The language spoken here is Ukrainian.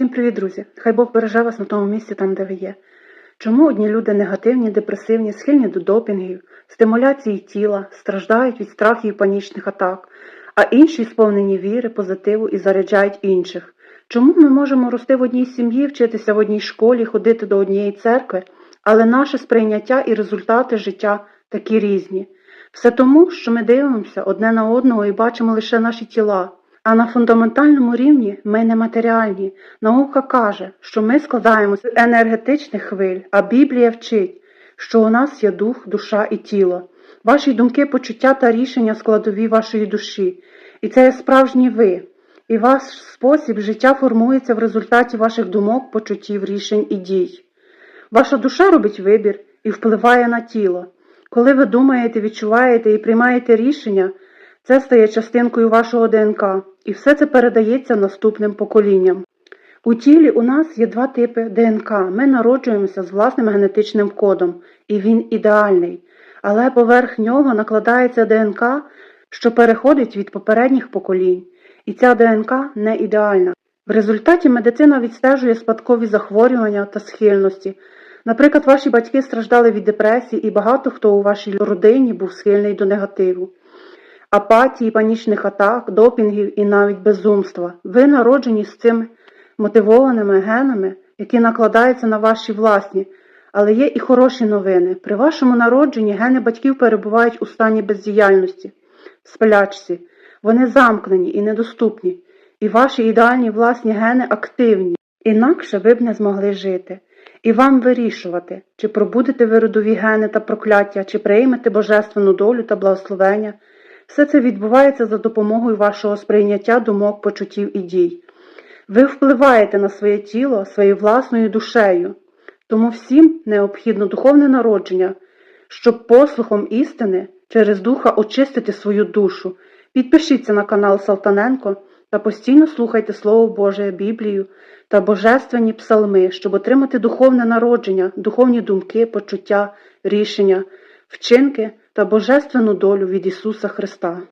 Всім привіт, друзі! Хай Бог береже вас на тому місці, там, де ви є. Чому одні люди негативні, депресивні, схильні до допінгів, стимуляції тіла, страждають від страхів і панічних атак, а інші сповнені віри, позитиву і заряджають інших? Чому ми можемо рости в одній сім'ї, вчитися в одній школі, ходити до однієї церкви, але наше сприйняття і результати життя такі різні? Все тому, що ми дивимося одне на одного і бачимо лише наші тіла. А на фундаментальному рівні ми нематеріальні. Наука каже, що ми складаємося з енергетичних хвиль, а Біблія вчить, що у нас є дух, душа і тіло. Ваші думки, почуття та рішення складові вашої душі. І це є справжні ви. І ваш спосіб життя формується в результаті ваших думок, почуттів, рішень і дій. Ваша душа робить вибір і впливає на тіло. Коли ви думаєте, відчуваєте і приймаєте рішення, це стає частинкою вашого ДНК, і все це передається наступним поколінням. У тілі у нас є два типи ДНК. Ми народжуємося з власним генетичним кодом, і він ідеальний. Але поверх нього накладається ДНК, що переходить від попередніх поколінь. І ця ДНК не ідеальна. В результаті медицина відстежує спадкові захворювання та схильності. Наприклад, ваші батьки страждали від депресії, і багато хто у вашій родині був схильний до негативу апатії, панічних атак, допінгів і навіть безумства. Ви народжені з цими мотивованими генами, які накладаються на ваші власні. Але є і хороші новини. При вашому народженні гени батьків перебувають у стані бездіяльності, в сплячці. Вони замкнені і недоступні, і ваші ідеальні власні гени активні. Інакше ви б не змогли жити. І вам вирішувати, чи пробудете ви родові гени та прокляття, чи приймете божественну долю та благословення. Все це відбувається за допомогою вашого сприйняття думок, почуттів і дій. Ви впливаєте на своє тіло своєю власною душею, тому всім необхідно духовне народження, щоб послухом істини через духа очистити свою душу. Підпишіться на канал Салтаненко та постійно слухайте Слово Боже, Біблію та божественні псалми, щоб отримати духовне народження, духовні думки, почуття, рішення, вчинки та божественну долю від Ісуса Христа.